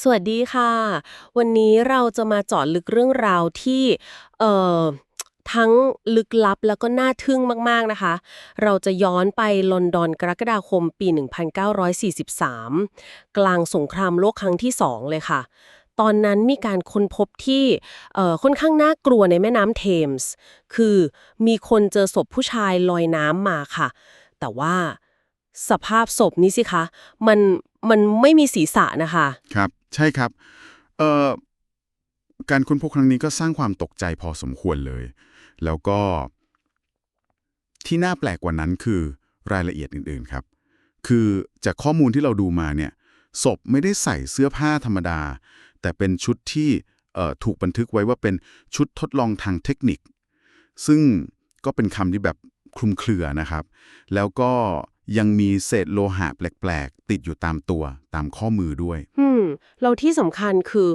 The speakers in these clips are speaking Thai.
สวัสดีค่ะ วันนี้เราจะมาเจาะลึกเรื่องราวที่เอ่อทั้งลึกลับแล้วก็น่าทึ่งมาก ๆ นะคะ เราจะย้อนไปลอนดอนกรกฎาคมปี 1943 กลางสงครามโลกครั้งที่ 2 เลยค่ะ ตอนนั้นมีการค้นพบที่เอ่อค่อนข้างน่ากลัวในแม่น้ำเทมส์ คือมีคนเจอศพผู้ชายลอยน้ำมาค่ะ แต่ว่าสภาพศพนี้สิคะ มันมันไม่มีศีรษะนะคะ ครับ ใช่ครับเอ่อการค้นพบครั้งนี้ก็สร้างความตกใจพอสมควรเลย แล้วก็ ที่น่าแปลกกว่านั้นคือรายละเอียดอื่นๆครับ คือจากข้อมูลที่เราดูมาเนี่ยศพไม่ได้ใส่เสื้อผ้าธรรมดา แต่เป็นชุดที่เอ่อถูกบันทึกไว้ว่าเป็นชุดทดลองทางเทคนิค ซึ่งก็เป็นคำที่แบบคลุมเครือนะครับ แล้วก็ ยังมีเศษโลหะแปลกๆ ติดอยู่ตามตัวตามข้อมือด้วย อืมเราที่สำคัญคือ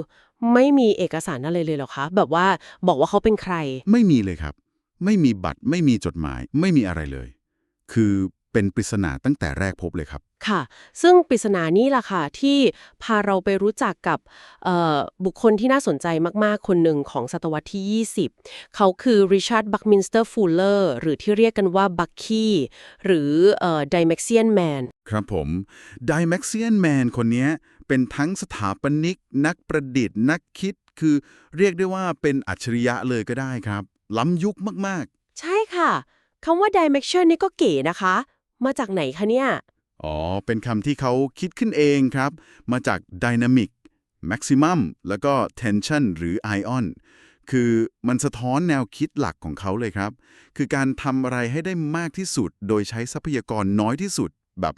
ไม่มีเอกสารอะไรเลยเหรอคะ แบบว่าบอกว่าเขาเป็นใคร ไม่มีเลยครับ ไม่มีบัตรไม่มีจดหมาย ไม่มีอะไรเลย คือ เป็นปริศนาตั้งแต่แรกพบเลยครับ ค่ะ ซึ่งปริศนานี่แหละค่ะที่พาเราไปรู้จักกับเอ่อบุคคลที่น่าสนใจมาก ๆ คนหนึ่งของศตวรรษที่ 20 เขาคือริชาร์ดบัคมินสเตอร์ฟูลเลอร์หรือที่เรียกกันว่าบัคกี้หรือเอ่อไดแม็กเซียนแมนครับผม d i m a x i a n Man คนเนี้ยเป็นทั้งสถาปนิก นักประดิษฐ์ นักคิดคือเรียกได้ว่าเป็นอัจฉริยะเลยก็ได้ครับ ล้ำยุคมากใช่ค่ะคำว่า dimension นี่ก็เก๋นะคะ มาจากไหนคะเนี่ยๆอ๋อ เป็นคำที่เขาคิดขึ้นเองครับ มาจาก Dynamic Maximum แล้วก็ Tension หรือ Ion คือมันสะท้อนแนวคิดหลักของเขาเลยครับ คือการทำอะไรให้ได้มากที่สุด โดยใช้ทรัพยากรน้อยที่สุดแบบ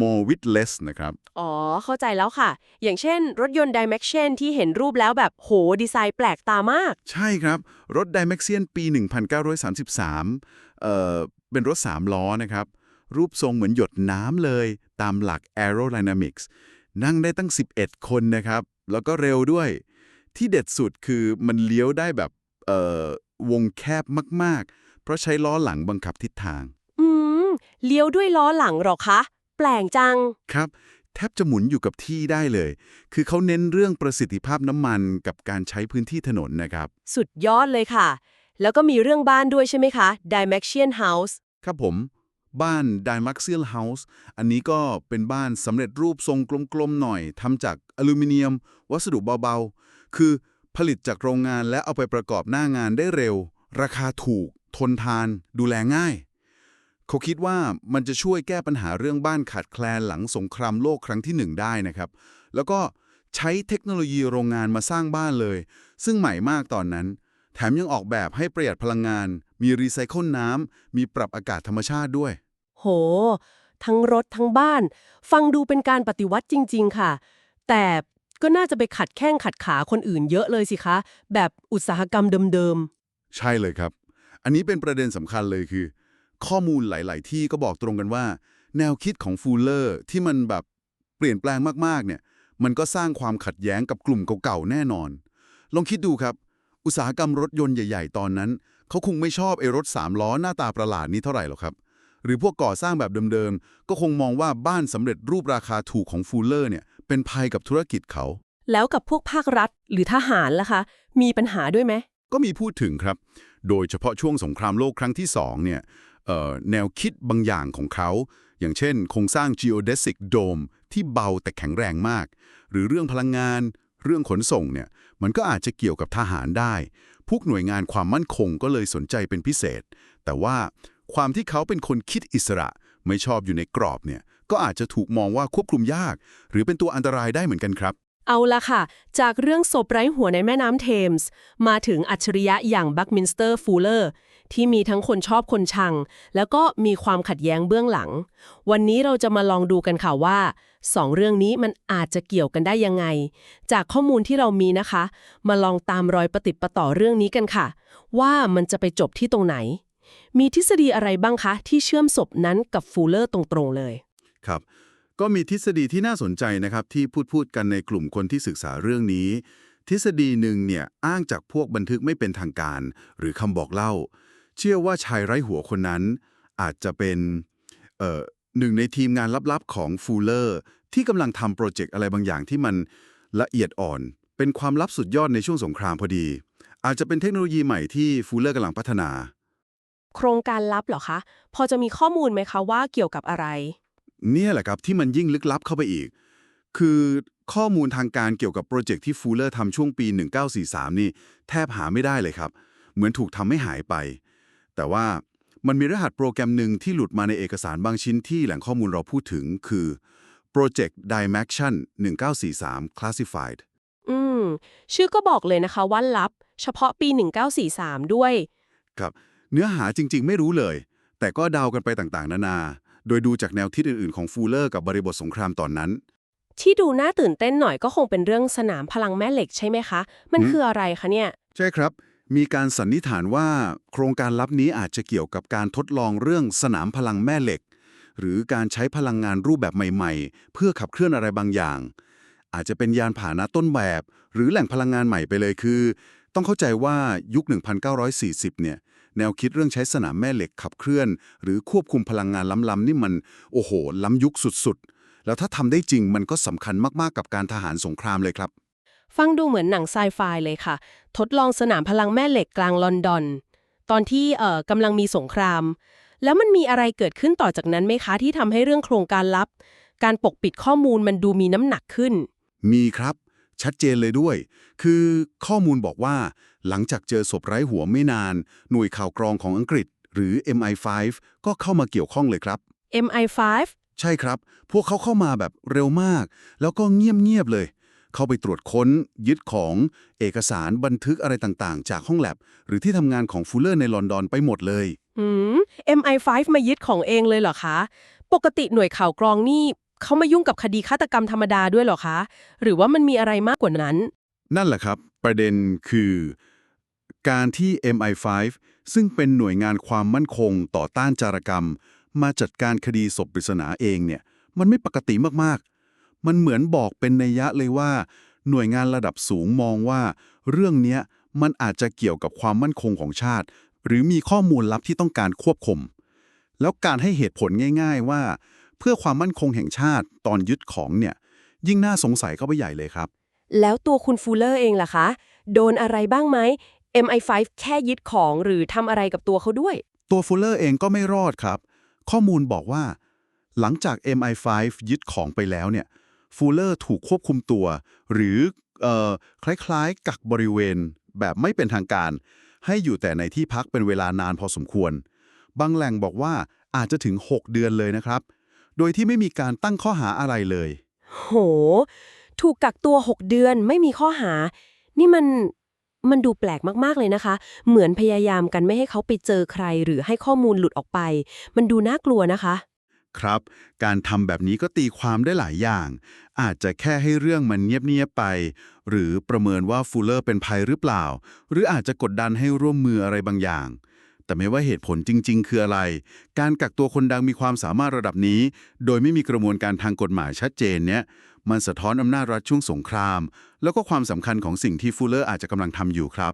more with less นะครับ อ๋อ เข้าใจแล้วค่ะ อย่างเช่น รถยนต์ Dimension ที่เห็นรูปแล้วแบบโห ดีไซน์แปลกตามาก ใช่ครับ รถ d i m a x i a n ปี 1933 เอ่อ เป็นรถ 3 ล้อนะครับ รูปทรงเหมือนหยดน้ำเลย ตามหลัก aerodynamics นั่งได้ตั้ง 11 คนนะครับ แล้วก็เร็วด้วย ที่เด็ดสุดคือมันเลี้ยวได้แบบเอ่อวงแคบมาก ๆ เพราะใช้ล้อหลังบังคับทิศทาง อืม เลี้ยวด้วยล้อหลังเหรอคะ แปลกจัง ครับ แทบจะหมุนอยู่กับที่ได้เลย คือเขาเน้นเรื่องประสิทธิภาพน้ำมันกับการใช้พื้นที่ถนนนะครับ สุดยอดเลยค่ะ แล้วก็มีเรื่องบ้านด้วยใช่ไหมคะ Dimension House ครับผม บ้าน d i m a x i a l House อันนี้ก็เป็นบ้านสำเร็จรูปทรงกลมๆหน่อยทำจากอลูมิเนียม วัสดุเบาๆ คือผลิตจากโรงงานและเอาไปประกอบหน้างานได้เร็ว ราคาถูก ทนทาน ดูแลง่าย เขาคิดว่ามันจะช่วยแก้ปัญหาเรื่องบ้านขาดแคลนหลังสงครามโลกครั้งที่หนึ่งได้นะครับ แล้วก็ใช้เทคโนโลยีโรงงานมาสร้างบ้านเลย ซึ่งใหม่มากตอนนั้น แถมยังออกแบบให้ประหยัดพลังงาน มีรีไซเคิลน้ำ มีปรับอากาศธรรมชาติด้วย โห ทั้งรถทั้งบ้าน ฟังดูเป็นการปฏิวัติจริง ๆ ค่ะ แต่ก็น่าจะไปขัดแข้งขัดขาคนอื่นเยอะเลยสิคะ แบบอุตสาหกรรมเดิมใช่เลยครับ อันนี้เป็นประเด็นสำคัญเลยคือ ข้อมูลหลาย ๆ ที่ก็บอกตรงกันว่า แนวคิดของฟูลเลอร์ที่มันแบบเปลี่ยนแปลงมากๆ เนี่ย มันก็สร้างความขัดแย้งกับกลุ่มเก่าๆ แน่นอน ลองคิดดูครับ อุตสาหกรรมรถยนต์ใหญ่ ๆ ตอนนั้น เขาคงไม่ชอบไอ้รถสามล้อหน้าตาประหลาดนี้เท่าไหร่หรอกครับ หรือพวกก่อสร้างแบบเดิมๆ ก็คงมองว่าบ้านสำเร็จรูปราคาถูกของฟูลเลอร์เนี่ยเป็นภัยกับธุรกิจเขาๆแล้วกับพวกภาครัฐหรือทหารล่ะคะ มีปัญหาด้วยไหม ก็มีพูดถึงครับ โดยเฉพาะช่วงสงครามโลกครั้งที่2เนี่ยเอ่อแนวคิดบางอย่างของเขา อย่างเช่น โครงสร้าง geodesic dome ที่เบาแต่แข็งแรงมาก หรือเรื่องพลังงาน เรื่องขนส่งเนี่ย มันก็อาจจะเกี่ยวกับทหารได้ พวกหน่วยงานความมั่นคงก็เลยสนใจเป็นพิเศษ แต่ว่าความที่เขาเป็นคนคิดอิสระไม่ชอบอยู่ในกรอบเนี่ย ก็อาจจะถูกมองว่าควบคุมยาก หรือเป็นตัวอันตรายได้เหมือนกันครับ เอาละค่ะ จากเรื่องศพไร้หัวในแม่น้ำเทมส์ มาถึงอัจฉริยะอย่างบัคมินสเตอร์ฟูลเลอร์ ที่มีทั้งคนชอบคนชัง แล้วก็มีความขัดแย้งเบื้องหลัง วันนี้เราจะมาลองดูกันค่ะว่าสองเรื่องนี้มันอาจจะเกี่ยวกันได้ยังไง จากข้อมูลที่เรามีนะคะ มาลองตามรอยประติดประต่อเรื่องนี้กันค่ะ ว่ามันจะไปจบที่ตรงไหน มีทฤษฎีอะไรบ้างคะ ที่เชื่อมศพนั้นกับฟูลเลอร์ตรงๆเลย ครับ ก็มีทฤษฎีที่น่าสนใจนะครับ ที่พูดพูดกันในกลุ่มคนที่ศึกษาเรื่องนี้ ทฤษฎีหนึ่งเนี่ยอ้างจากพวกบันทึกไม่เป็นทางการ หรือคำบอกเล่า เชื่อว่าชายไร้หัวคนนั้น อาจจะเป็นเอ่อหนึ่งในทีมงานลับๆของฟูลเลอร์ที่กำลังทำโปรเจกต์อะไรบางอย่างที่มันละเอียดอ่อน เป็นความลับสุดยอดในช่วงสงครามพอดี อาจจะเป็นเทคโนโลยีใหม่ที่ฟูลเลอร์กำลังพัฒนา โครงการลับเหรอคะ พอจะมีข้อมูลไหมคะว่าเกี่ยวกับอะไร เนี่ยแหละครับที่มันยิ่งลึกลับเข้าไปอีก คือข้อมูลทางการเกี่ยวกับโปรเจกต์ที่ฟูลเลอร์ทำช่วงปี 1943 นี่ แทบหาไม่ได้เลยครับ เหมือนถูกทำให้หายไป แต่ว่ามันมีรหัสโปรแกรมหนึ่งที่หลุดมาในเอกสารบางชิ้นที่แหล่งข้อมูลเราพูดถึงคือ Project Dimaction 1943 Classified อืม ชื่อก็บอกเลยนะคะว่าลับ เฉพาะปี 1943 ด้วย ครับ เนื้อหาจริง ๆ ไม่รู้เลย แต่ก็เดากันไปต่างๆ นานา โดยดูจากแนวคิดอื่น ๆ ของฟูลเลอร์กับบริบทสงครามตอนนั้น ที่ดูน่าตื่นเต้นหน่อยก็คงเป็นเรื่องสนามพลังแม่เหล็กใช่ไหมคะ มันอืมคืออะไรคะเนี่ย ใช่ครับ มีการสันนิษฐานว่าโครงการลับนี้อาจจะเกี่ยวกับการทดลองเรื่องสนามพลังแม่เหล็ก หรือการใช้พลังงานรูปแบบใหม่ๆ เพื่อขับเคลื่อนอะไรบางอย่าง อาจจะเป็นยานพาหนะต้นแบบ หรือแหล่งพลังงานใหม่ไปเลยคือ ต้องเข้าใจว่ายุค 1940 เนี่ยแนวคิดเรื่องใช้สนามแม่เหล็กขับเคลื่อน หรือควบคุมพลังงานล้ำๆนี่มันโอ้โห ล้ำยุคสุดๆ แล้วถ้าทำได้จริงมันก็สำคัญมากๆกับการทหารสงครามเลยครับ ฟังดูเหมือนหนังไซไฟเลยค่ะ ทดลองสนามพลังแม่เหล็กกลางลอนดอน ตอนที่เอ่อกำลังมีสงคราม แล้วมันมีอะไรเกิดขึ้นต่อจากนั้นไหมคะที่ทำให้เรื่องโครงการลับ การปกปิดข้อมูลมันดูมีน้ำหนักขึ้น มีครับ ชัดเจนเลยด้วย คือข้อมูลบอกว่า หลังจากเจอศพไร้หัวไม่นาน หน่วยข่าวกรองของอังกฤษ หรือ MI5 ก็เข้ามาเกี่ยวข้องเลยครับ MI5 ใช่ครับ พวกเขาเข้ามาแบบเร็วมาก แล้วก็เงียบๆเลย เข้าไปตรวจค้น ยึดของเอกสารบันทึกอะไรต่างๆ จากห้องแลบ หรือที่ทำงานของฟูลเลอร์ในลอนดอนไปหมดเลยอืม MI5 มายึดของเองเลยเหรอคะ ปกติหน่วยข่าวกรองนี่เขามายุ่งกับคดีฆาตกรรมธรรมดาด้วยเหรอคะ หรือว่ามันมีอะไรมากกว่านั้น นั่นแหละครับ ประเด็นคือ การที่ MI5 ซึ่งเป็นหน่วยงานความมั่นคงต่อต้านจารกรรม มาจัดการคดีศพปริศนาเองเนี่ย มันไม่ปกติมากๆ มันเหมือนบอกเป็นนัยยะเลยว่า หน่วยงานระดับสูงมองว่า เรื่องเนี้ยมันอาจจะเกี่ยวกับความมั่นคงของชาติ หรือมีข้อมูลลับที่ต้องการควบคุม แล้วการให้เหตุผลง่าย ๆว่า เพื่อความมั่นคงแห่งชาติตอนยึดของเนี่ย ยิ่งน่าสงสัยเข้าไปใหญ่เลยครับ แล้วตัวคุณฟูลเลอร์เองล่ะคะ โดนอะไรบ้างไหม MI5 แค่ยึดของหรือทำอะไรกับตัวเขาด้วย ตัวฟูลเลอร์เองก็ไม่รอดครับ ข้อมูลบอกว่า หลังจาก MI5 ยึดของไปแล้วเนี่ย ฟูลเลอร์ถูกควบคุมตัว หรืออคล้ายๆ กักบริเวณแบบไม่เป็นทางการ ให้อยู่แต่ในที่พักเป็นเวลานานพอสมควร บางแหล่งบอกว่าอาจจะถึง 6 เดือนเลยนะครับ โดยที่ไม่มีการตั้งข้อหาอะไรเลย โห ถูกกักตัว 6 เดือนไม่มีข้อหา นี่มันมันดูแปลกมาก ๆ เลยนะคะ เหมือนพยายามกันไม่ให้เขาไปเจอใคร หรือให้ข้อมูลหลุดออกไป มันดูน่ากลัวนะคะ ครับ การทำแบบนี้ก็ตีความได้หลายอย่าง อาจจะแค่ให้เรื่องมันเงียบๆไป หรือประเมินว่าฟูลเลอร์เป็นภัยหรือเปล่า หรืออาจจะกดดันให้ร่วมมืออะไรบางอย่าง แต่ไม่ว่าเหตุผลจริง ๆ คืออะไร การกักตัวคนดังมีความสามารถระดับนี้ โดยไม่มีกระบวนการทางกฎหมายชัดเจนเนี่ยมันสะท้อนอำนาจรัฐช่วงสงคราม แล้วก็ความสำคัญของสิ่งที่ฟูลเลอร์อาจจะกำลังทำอยู่ครับ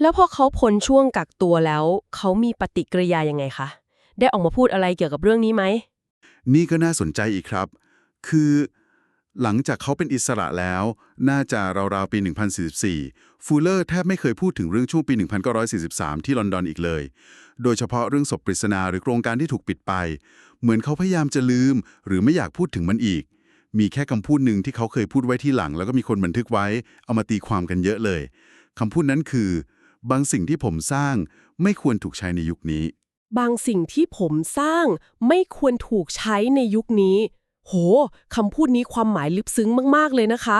แล้วพอเขาพ้นช่วงกักตัวแล้ว เขามีปฏิกิริยายังไงคะได้ออกมาพูดอะไรเกี่ยวกับเรื่องนี้ไหม นี่ก็น่าสนใจอีกครับ คือหลังจากเขาเป็นอิสระแล้ว น่าจะราวๆปี 1044 ฟูลเลอร์แทบไม่เคยพูดถึงเรื่องช่วงปี 1943 ที่ลอนดอนอีกเลย โดยเฉพาะเรื่องศพปริศนาหรือโครงการที่ถูกปิดไป เหมือนเขาพยายามจะลืม หรือไม่อยากพูดถึงมันอีก มีแค่คำพูดหนึ่งที่เขาเคยพูดไว้ที่หลัง แล้วก็มีคนบันทึกไว้ เอามาตีความกันเยอะเลยคำพูดนั้นคือ บางสิ่งที่ผมสร้างไม่ควรถูกใช้ในยุคนี้ บางสิ่งที่ผมสร้างไม่ควรถูกใช้ในยุคนี้ โหคำพูดนี้ความหมายลึกซึ้งมากๆเลยนะคะ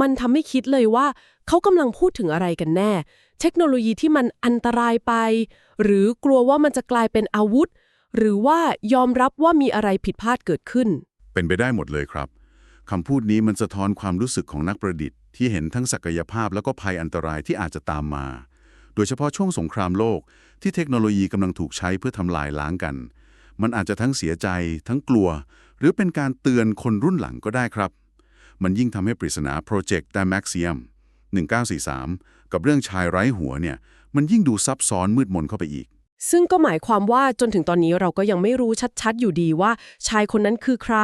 มันทำให้คิดเลยว่า เขากำลังพูดถึงอะไรกันแน่ เทคโนโลยีที่มันอันตรายไป หรือกลัวว่ามันจะกลายเป็นอาวุธ หรือว่ายอมรับว่ามีอะไรผิดพลาดเกิดขึ้น เป็นไปได้หมดเลยครับคำพูดนี้มันสะท้อนความรู้สึกของนักประดิษฐ์ที่เห็นทั้งศักยภาพแล้วก็ภัยอันตรายที่อาจจะตามมา โดยเฉพาะช่วงสงครามโลก ที่เทคโนโลยีกำลังถูกใช้เพื่อทำลายล้างกัน มันอาจจะทั้งเสียใจ ทั้งกลัว หรือเป็นการเตือนคนรุ่นหลังก็ได้ครับ มันยิ่งทำให้ปริศนา Project Dimaxium 1943 กับเรื่องชายไร้หัวเนี่ยมันยิ่งดูซับซ้อนมืดมนเข้าไปอีก ซึ่งก็หมายความว่าจนถึงตอนนี้เราก็ยังไม่รู้ชัดๆ อยู่ดีว่าชายคนนั้นคือใคร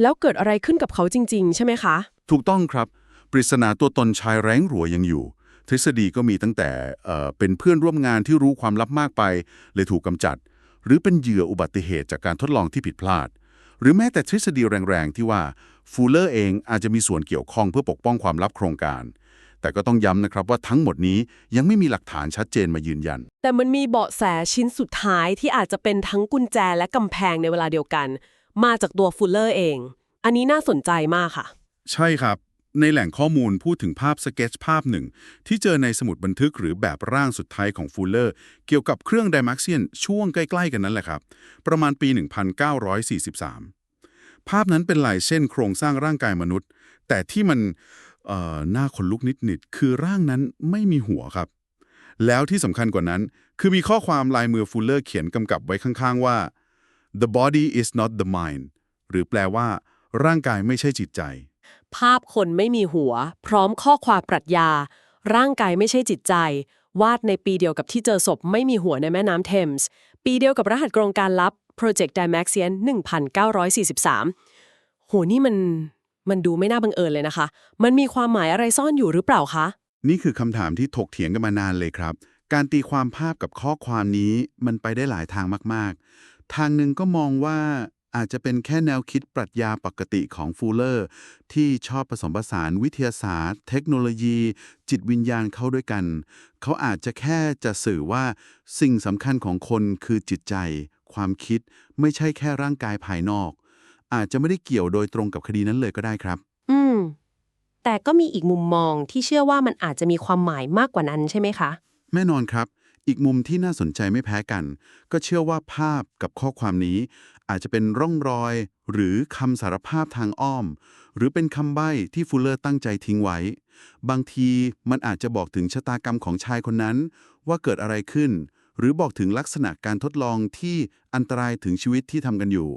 แล้วเกิดอะไรขึ้นกับเขาจริง ๆ ใช่ไหมคะ ถูกต้องครับ ปริศนาตัวตนชายแร้งหรัวยังอยู่ ทฤษฎีก็มีตั้งแต่เอ่อเป็นเพื่อนร่วมงานที่รู้ความลับมากไป เลยถูกกำจัด หรือเป็นเหยื่ออุบัติเหตุจากการทดลองที่ผิดพลาด หรือแม้แต่ทฤษฎีแรงๆที่ว่าฟูลเลอร์เองอาจจะมีส่วนเกี่ยวข้องเพื่อปกป้องความลับโครงการ แต่ก็ต้องย้ำนะครับว่าทั้งหมดนี้ยังไม่มีหลักฐานชัดเจนมายืนยัน แต่มันมีเบาะแสชิ้นสุดท้ายที่อาจจะเป็นทั้งกุญแจและกำแพงในเวลาเดียวกัน มาจากตัวฟูลเลอร์เอง อันนี้น่าสนใจมากค่ะ ใช่ครับ ในแหล่งข้อมูลพูดถึงภาพสเก็ตภาพหนึ่ง ที่เจอในสมุดบันทึกหรือแบบร่างสุดท้ายของฟูลเลอร์ เกี่ยวกับเครื่องไดมาร์เซียนช่วงใกล้ๆกันนั่นแหละครับ ประมาณปี 1943 ภาพนั้นเป็นลายเส้นโครงสร้างร่างกายมนุษย์ แต่ที่มันหน้าขนลุกนิดๆคือร่างนั้นไม่มีหัวครับ แล้วที่สำคัญกว่านั้น คือมีข้อความลายมือฟูลเลอร์เขียนกำกับไว้ข้างๆว่า the body is not the mind หรือแปลว่า ร่างกายไม่ใช่จิตใจ ภาพคนไม่มีหัว พร้อมข้อความปรัชญา ร่างกายไม่ใช่จิตใจ วาดในปีเดียวกับที่เจอศพไม่มีหัวในแม่น้ำเทมส์ปีเดียวกับรหัสกรงการลับ Project Dymaxion 1943 โหนี่มันมันดูไม่น่าบังเอิญเลยนะคะ มันมีความหมายอะไรซ่อนอยู่หรือเปล่าคะ นี่คือคำถามที่ถกเถียงกันมานานเลยครับ การตีความภาพกับข้อความนี้มันไปได้หลายทางมาก ๆ ทางหนึ่งก็มองว่า อาจจะเป็นแค่แนวคิดปรัชญาปกติของฟูลเลอร์ ที่ชอบผสมผสานวิทยาศาสตร์ เทคโนโลยี จิตวิญญาณเข้าด้วยกัน เขาอาจจะแค่จะสื่อว่าสิ่งสำคัญของคนคือจิตใจ ความคิดไม่ใช่แค่ร่างกายภายนอก อาจจะไม่ได้เกี่ยวโดยตรงกับคดีนั้นเลยก็ได้ครับ อืม แต่ก็มีอีกมุมมองที่เชื่อว่ามันอาจจะมีความหมายมากกว่านั้นใช่ไหมคะ แน่นอนครับ อีกมุมที่น่าสนใจไม่แพ้กัน ก็เชื่อว่าภาพกับข้อความนี้ อาจจะเป็นร่องรอย หรือคำสารภาพทางอ้อม หรือเป็นคำใบ้ที่ฟูลเลอร์ตั้งใจทิ้งไว้ บางทีมันอาจจะบอกถึงชะตากรรมของชายคนนั้น ว่าเกิดอะไรขึ้น หรือบอกถึงลักษณะการทดลองที่อันตรายถึงชีวิตที่ทำกันอยู่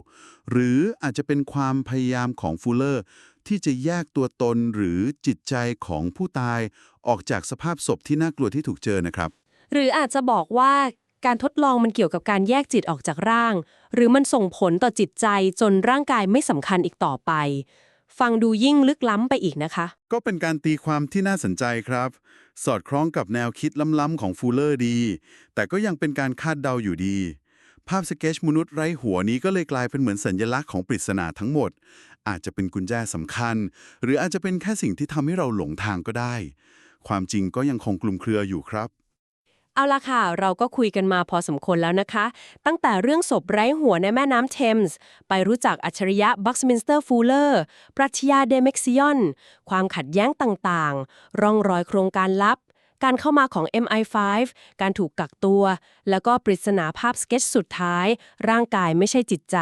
หรืออาจจะเป็นความพยายามของฟูลเลอร์ที่จะแยกตัวตนหรือจิตใจของผู้ตาย ออกจากสภาพศพที่น่ากลัวที่ถูกเจอนะครับ หรืออาจจะบอกว่าการทดลองมันเกี่ยวกับการแยกจิตออกจากร่าง หรือมันส่งผลต่อจิตใจจนร่างกายไม่สำคัญอีกต่อไป ฟังดูยิ่งลึกล้ำไปอีกนะคะ ก็เป็นการตีความที่น่าสนใจครับ สอดคล้องกับแนวคิดล้ำๆของฟูลเลอร์ดี แต่ก็ยังเป็นการคาดเดาอยู่ดี ภาพสเก็ตชมนุษย์ไร้หัวนี้ก็เลยกลายเป็นเหมือนสัญลักษณ์ของปริศนาทั้งหมด อาจจะเป็นกุญแจสำคัญ หรืออาจจะเป็นแค่สิ่งที่ทำให้เราหลงทางก็ได้ ความจริงก็ยังคงคลุมเครืออยู่ครับ เอาละค่ะ เราก็คุยกันมาพอสมควรแล้วนะคะ ตั้งแต่เรื่องศพไร้หัวในแม่น้ำเทมส์ ไปรู้จักอัจฉริยะบัคส์มินสเตอร์ฟูลเลอร์ ปรัชญาเดเม็กซิยอน ความขัดแย้งต่างๆ ร่องรอยโครงการลับ การเข้ามาของ MI5 การถูกกักตัว แล้วก็ปริศนาภาพสเก็ตสุดท้าย ร่างกายไม่ใช่จิตใจ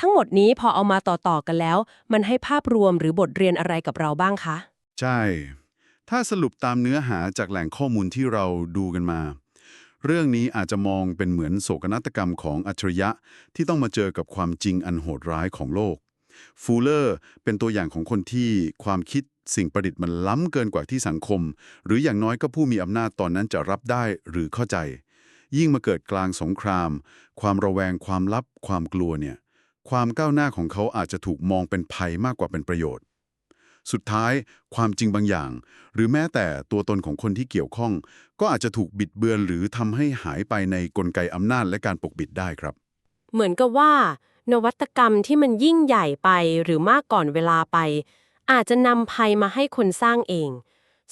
ทั้งหมดนี้พอเอามาต่อๆกันแล้ว มันให้ภาพรวมหรือบทเรียนอะไรกับเราบ้างคะ ใช่ ถ้าสรุปตามเนื้อหาจากแหล่งข้อมูลที่เราดูกันมา เรื่องนี้อาจจะมองเป็นเหมือนโศกนาฏกรรมของอัจฉริยะที่ต้องมาเจอกับความจริงอันโหดร้ายของโลกฟูลเลอร์เป็นตัวอย่างของคนที่ความคิดสิ่งประดิษฐ์มันล้ำเกินกว่าที่สังคม หรืออย่างน้อยก็ผู้มีอำนาจตอนนั้นจะรับได้หรือเข้าใจ ยิ่งมาเกิดกลางสงคราม ความระแวงความลับ ความกลัวเนี่ย ความก้าวหน้าของเขาอาจจะถูกมองเป็นภัยมากกว่าเป็นประโยชน์ สุดท้ายความจริงบางอย่าง หรือแม้แต่ตัวตนของคนที่เกี่ยวข้อง ก็อาจจะถูกบิดเบือนหรือทำให้หายไปในกลไกอำนาจและการปกปิดได้ครับ เหมือนกับว่า นวัตกรรมที่มันยิ่งใหญ่ไปหรือมากก่อนเวลาไป อาจจะนำภัยมาให้คนสร้างเอง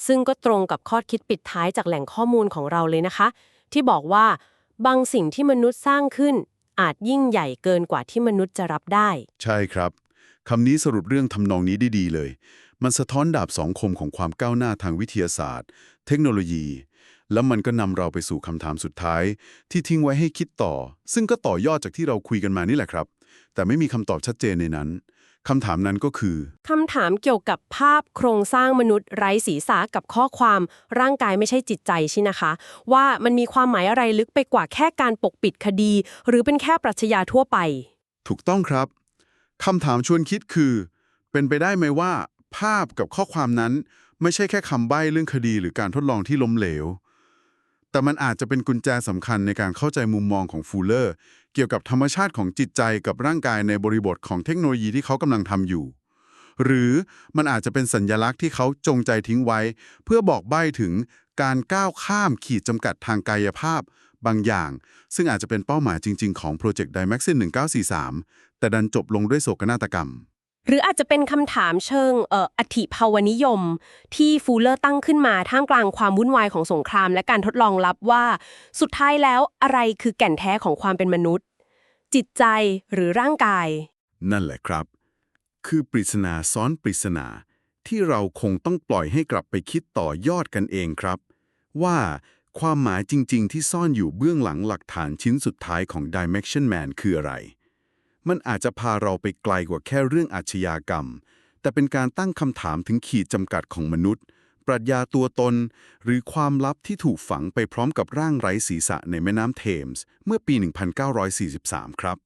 ซึ่งก็ตรงกับข้อคิดปิดท้ายจากแหล่งข้อมูลของเราเลยนะคะ ที่บอกว่าบางสิ่งที่มนุษย์สร้างขึ้นอาจยิ่งใหญ่เกินกว่าที่มนุษย์จะรับได้ ใช่ครับ คำนี้สรุปเรื่องทำนองนี้ได้ดีเลย มันสะท้อนดาบสองคมของความก้าวหน้าทางวิทยาศาสตร์ เทคโนโลยี แล้วมันก็นำเราไปสู่คำถามสุดท้าย ที่ทิ้งไว้ให้คิดต่อ ซึ่งก็ต่อยอดจากที่เราคุยกันมานี่แหละครับ แต่ไม่มีคำตอบชัดเจนในนั้นคำถามนั้นก็คือคำถามเกี่ยวกับภาพโครงสร้างมนุษย์ไร้ศีรษะกับข้อความร่างกายไม่ใช่จิตใจใช่นะคะ ว่ามันมีความหมายอะไรลึกไปกว่าแค่การปกปิดคดี หรือเป็นแค่ปรัชญาทั่วไป ถูกต้องครับ คำถามชวนคิดคือ เป็นไปได้ไหมว่า ภาพกับข้อความนั้น ไม่ใช่แค่คำใบ้เรื่องคดีหรือการทดลองที่ล้มเหลว แต่มันอาจจะเป็นกุญแจสำคัญในการเข้าใจมุมมองของฟูลเลอร์ เกี่ยวกับธรรมชาติของจิตใจกับร่างกายในบริบทของเทคโนโลยีที่เขากำลังทำอยู่ หรือมันอาจจะเป็นสัญญลักษณ์ที่เขาจงใจทิ้งไว้ เพื่อบอกใบ้ถึงการก้าวข้ามขีดจำกัดทางกายภาพ บางอย่าง ซึ่งอาจจะเป็นเป้าหมายจริง ๆ ของโปรเจกต์ Dimaxin 1943 แต่ดันจบลงด้วยโศกนาฏกรรม หรืออาจจะเป็นคำถามเชิงเอ่ออธิภาวนิยม ที่ฟูลเลอร์ตั้งขึ้นมาท่ามกลางความวุ่นวายของสงคราม และการทดลองลับว่า สุดท้ายแล้วอะไรคือแก่นแท้ของความเป็นมนุษย์ จิตใจหรือร่างกาย นั่นแหละครับ คือปริศนาซ้อนปริศนาที่เราคงต้องปล่อยให้กลับไปคิดต่อยอดกันเองครับ ว่า ความหมายจริง ๆ ที่ซ่อนอยู่เบื้องหลังหลักฐานชิ้นสุดท้ายของ Dimension Man คืออะไร มันอาจจะพาเราไปไกลกว่าแค่เรื่องอาชญากรรม แต่เป็นการตั้งคำถามถึงขีดจำกัดของมนุษย์ ปรัชญาตัวตน หรือความลับที่ถูกฝังไปพร้อมกับร่างไร้ศีรษะในแม่น้ำเทมส์เมื่อปี 1943 ครับ